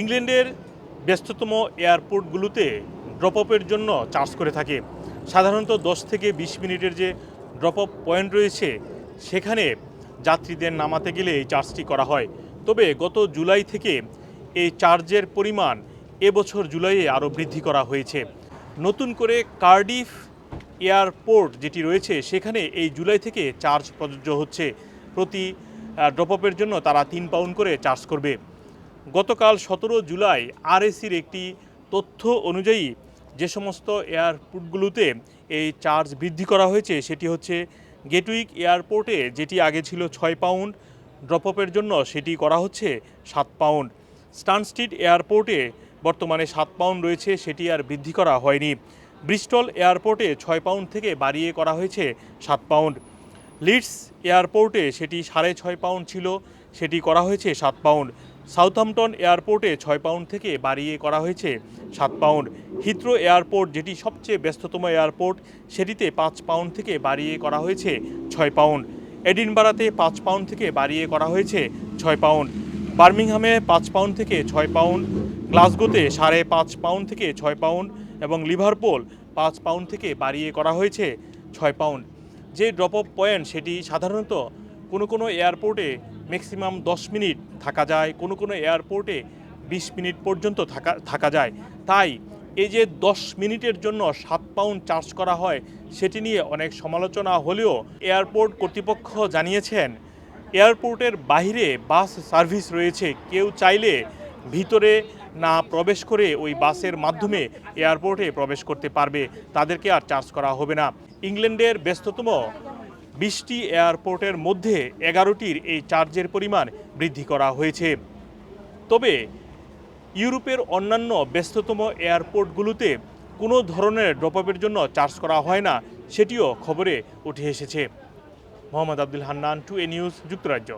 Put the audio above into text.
ইংল্যান্ডের ব্যস্ততম এয়ারপোর্টগুলোতে ড্রপ আপের জন্য চার্জ করে থাকে। সাধারণত দশ থেকে বিশ মিনিটের যে ড্রপ আপ পয়েন্ট রয়েছে, সেখানে যাত্রীদের নামাতে গেলে এই চার্জটি করা হয়। তবে গত জুলাই থেকে এই চার্জের পরিমাণ এবছর জুলাইয়ে আরও বৃদ্ধি করা হয়েছে। নতুন করে কার্ডিফ এয়ারপোর্ট যেটি রয়েছে, সেখানে এই জুলাই থেকে চার্জ প্রযোজ্য হচ্ছে। প্রতি ড্রপ আপের জন্য তারা তিন পাউন্ড করে চার্জ করবে। গতকাল সতেরো জুলাই আরএসির একটি তথ্য অনুযায়ী যে সমস্ত এয়ারপোর্টগুলোতে এই চার্জ বৃদ্ধি করা হয়েছে, সেটি হচ্ছে গেটউইক এয়ারপোর্টে যেটি আগে ছিল ছয় পাউন্ড ড্রপ আপের জন্য সেটি করা হচ্ছে সাত পাউন্ড। স্টানস্ট্রিট এয়ারপোর্টে বর্তমানে সাত পাউন্ড রয়েছে, সেটি আর বৃদ্ধি করা হয়নি। ব্রিস্টল এয়ারপোর্টে ছয় পাউন্ড থেকে বাড়িয়ে করা হয়েছে সাত পাউন্ড। লিডস এয়ারপোর্টে সেটি সাড়ে ছয় পাউন্ড ছিল, সেটি করা হয়েছে সাত পাউন্ড। সাউথহাম্পটন এয়ারপোর্টে ছয় পাউন্ড থেকে বাড়িয়ে করা হয়েছে সাত পাউন্ড। হিথ্রো এয়ারপোর্ট, যেটি সবচেয়ে ব্যস্ততম এয়ারপোর্ট, সেটিতে পাঁচ পাউন্ড থেকে বাড়িয়ে করা হয়েছে ছয় পাউন্ড। এডিনবারাতে পাঁচ পাউন্ড থেকে বাড়িয়ে করা হয়েছে ছয় পাউন্ড। বার্মিংহামে পাঁচ পাউন্ড থেকে ছয় পাউন্ড। গ্লাসগোতে সাড়ে পাঁচ পাউন্ড থেকে ছয় পাউন্ড এবং লিভারপুল পাঁচ পাউন্ড থেকে বাড়িয়ে করা হয়েছে ছয় পাউন্ড। যে ড্রপ অফ পয়েন্ট, সেটি সাধারণত কোনো কোনো এয়ারপোর্টে ম্যাক্সিমাম দশ মিনিট থাকা যায়, কোনো কোনো এয়ারপোর্টে বিশ মিনিট পর্যন্ত থাকা থাকা যায়। তাই এই যে দশ মিনিটের জন্য সাত পাউন্ড চার্জ করা হয়, সেটি নিয়ে অনেক সমালোচনা হলেও এয়ারপোর্ট কর্তৃপক্ষ জানিয়েছেন, এয়ারপোর্টের বাইরে বাস সার্ভিস রয়েছে। কেউ চাইলে ভিতরে না প্রবেশ করে ওই বাসের মাধ্যমে এয়ারপোর্টে প্রবেশ করতে পারবে। তাদেরকে আর চার্জ করা হবে না। ইংল্যান্ডের ব্যস্ততম বিশটি এয়ারপোর্টের মধ্যে এগারোটির এই চার্জের পরিমাণ বৃদ্ধি করা হয়েছে। তবে ইউরোপের অন্যান্য ব্যস্ততম এয়ারপোর্টগুলোতে কোনো ধরনের ড্রপআপের জন্য চার্জ করা হয় না, সেটিও খবরে উঠে এসেছে। Mohammad Abdul Hannan, two A news, যুক্তরাজ্য।